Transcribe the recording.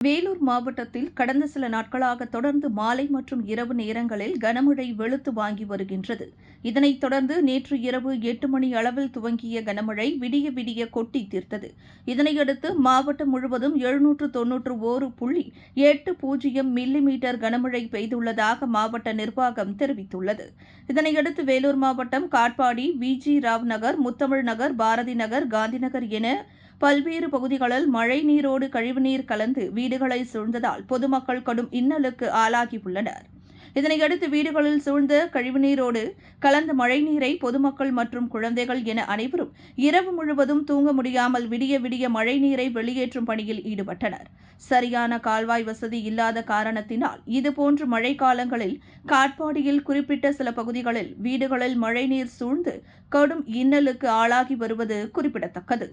வேலூர் மாவட்டத்தில் கடந்த சில நாட்களாக தொடர்ந்து மாலை மற்றும் இரவு நேரங்களில் கனமழை வெளுத்து வாங்கி வருகின்றது. இதனைத் தொடர்ந்து நேற்று இரவு எட்டு மணி அளவில் துவங்கிய கனமழை விடிய விடிய கொட்டி தீர்த்தது. இதனையடுத்து மாவட்டம் முழுவதும் எழுநூற்று தொன்னூற்று ஒரு புள்ளி எட்டு பூஜ்ஜியம் மில்லி மீட்டர் கனமழை பெய்துள்ளதாக மாவட்ட நிர்வாகம் தெரிவித்துள்ளது. இதனையடுத்து வேலூர் மாவட்டம் காட்பாடி விஜி ராவ் நகர் முத்தமிழ் நகர் பாரதி நகர் காந்திநகர் என பல்வேறு பகுதிகளில் மழை நீரோடு கழிவுநீர் கலந்து வீடுகளை சூழ்ந்ததால் பொதுமக்கள் கடும் இன்னலுக்கு ஆளாகியுள்ளனர். இதனையடுத்து வீடுகளில் சூழ்ந்த கழிவுநீரோடு கலந்த மழைநீரை பொதுமக்கள் மற்றும் குழந்தைகள் என அனைவரும் இரவு முழுவதும் தூங்க முடியாமல் விடிய விடிய மழைநீரை வெளியேற்றும் பணியில் ஈடுபட்டனர். சரியான கால்வாய் வசதி இல்லாத காரணத்தினால் இதுபோன்று மழைக்காலங்களில் காட்பாடியில் குறிப்பிட்ட சில பகுதிகளில் வீடுகளில் மழைநீர் சூழ்ந்து கடும் இன்னலுக்கு ஆளாகி வருவது குறிப்பிடத்தக்கது.